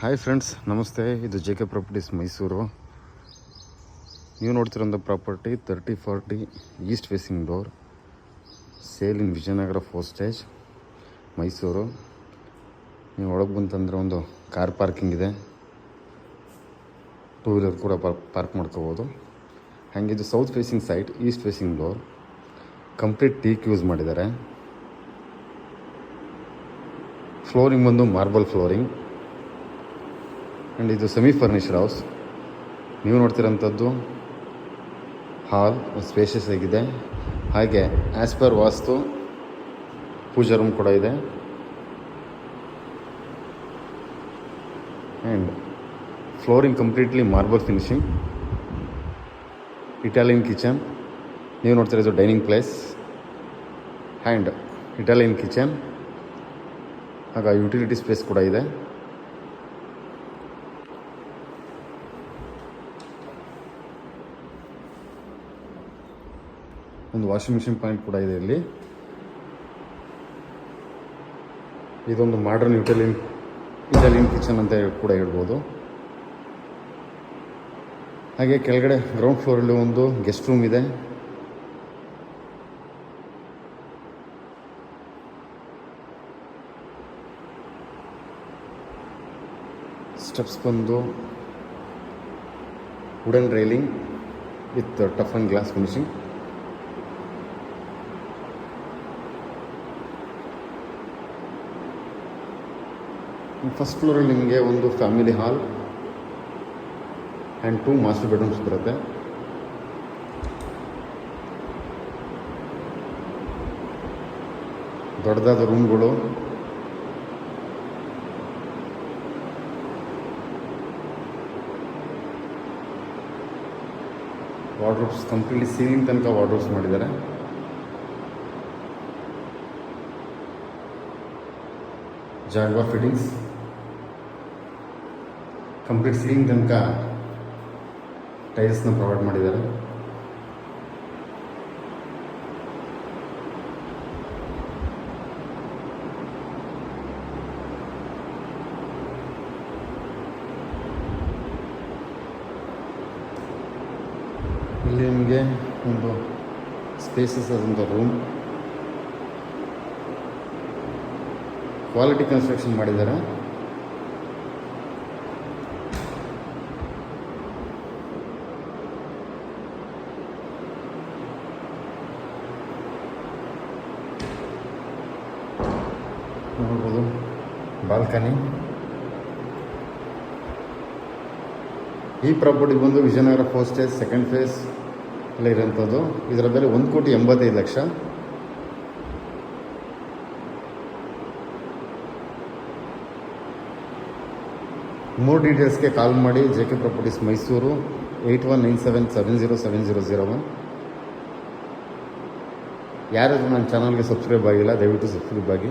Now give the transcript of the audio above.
Hi friends ನಮಸ್ತೆ. ಇದು J K properties Mysuru. ನೀವು ನೋಡ್ತಿರೋಂಥ property thirty forty east facing door sale in Vijayanagara four stage Mysuru. ನೀವು ಒಳಗೆ ಬಂತಂದರೆ ಒಂದು ಕಾರ್ ಪಾರ್ಕಿಂಗ್ ಇದೆ. ಟೂ ವೀಲರ್ ಕೂಡ ಪಾರ್ಕ್ ಪಾರ್ಕ್ ಮಾಡ್ಕೋಬೋದು. ಹಾಗೆ ಇದು south facing site east facing door complete teak use ಮಾಡಿದ್ದಾರೆ. ಫ್ಲೋರಿಂಗ್ ಬಂದು ಮಾರ್ಬಲ್ ಫ್ಲೋರಿಂಗ್ ಆ್ಯಂಡ್ ಇದು ಸೆಮಿ ಫರ್ನಿಶ್ಡ್ ಹೌಸ್ ನೀವು ನೋಡ್ತಿರೋಂಥದ್ದು ಹಾಲ್ ಸ್ಪೇಷಿಯಸ್ ಆಗಿದೆ. ಹಾಗೆ as per vastu pooja room ಕೂಡ ಇದೆ. And flooring completely marble finishing Italian kitchen ನೀವು ನೋಡ್ತಿರೋದು dining place and Italian kitchen ಆಗ ಯುಟಿಲಿಟಿ ಸ್ಪೇಸ್ ಕೂಡ ಇದೆ. ಒಂದು ವಾಷಿಂಗ್ ಮಿಷಿನ್ ಪಾಯಿಂಟ್ ಕೂಡ ಇದೆ ಇಲ್ಲಿ. ಇದೊಂದು ಮಾಡರ್ನ್ ಇಟಾಲಿಯನ್ ಇಟಾಲಿಯನ್ ಕಿಚನ್ ಅಂತ ಕೂಡ ಹೇಳ್ಬೋದು. ಹಾಗೆ ಕೆಳಗಡೆ ಗ್ರೌಂಡ್ ಫ್ಲೋರಲ್ಲಿ ಒಂದು ಗೆಸ್ಟ್ ರೂಮ್ ಇದೆ. ಸ್ಟೆಪ್ಸ್ ಬಂದು wooden railing with tough and glass finishing first ಫ್ಲೋರಲ್ಲಿ ನಿಮಗೆ ಒಂದು family hall and two master bedrooms ಬರುತ್ತೆ. ದೊಡ್ಡದಾದ ರೂಮ್ಗಳು ವಾರ್ಡ್ರೋಬ್ಸ್ ಕಂಪ್ಲೀಟ್ಲಿ ಸೀಲಿಂಗ್ ತನಕ ವಾರ್ಡ್ರೋಬ್ಸ್ ಮಾಡಿದ್ದಾರೆ. ಜಾಗ್ವಾ ಫಿಟ್ಟಿಂಗ್ಸ್ ಕಂಪ್ಲೀಟ್ ಸೀಲಿಂಗ್ ತನಕ ಟೈಲ್ಸ್ನ ಪ್ರೊವೈಡ್ ಮಾಡಿದ್ದಾರೆ. ಇಲ್ಲಿ ನಿಮಗೆ ಒಂದು ಸ್ಪೇಸಸ್ ಆದಂಥ ರೂಮ್ ಕ್ವಾಲಿಟಿ ಕನ್ಸ್ಟ್ರಕ್ಷನ್ ಮಾಡಿದ್ದಾರೆ. ನೋಡ್ಬೋದು. ಬಾಲ್ಕನಿ. ಈ ಪ್ರಾಪರ್ಟಿ ಬಂದು Vijayanagara first stage second phase ಎಲ್ಲ ಇರೋಂಥದ್ದು. ಇದರ ಬೆಲೆ ಒಂದು ಕೋಟಿ ಎಂಬತ್ತೈದು ಲಕ್ಷ. ಮೂರು ಡೀಟೇಲ್ಸ್ಗೆ ಕಾಲ್ ಮಾಡಿ. J K properties Mysuru eight one nine seven seven zero seven zero zero one ಯಾರಾದರೂ ನನ್ನ ಚಾನಲ್ಗೆ ಸಬ್ಸ್ಕ್ರೈಬ್ ಆಗಿಲ್ಲ, ದಯವಿಟ್ಟು ಸಬ್ಸ್ಕ್ರೈಬ್ ಆಗಿ.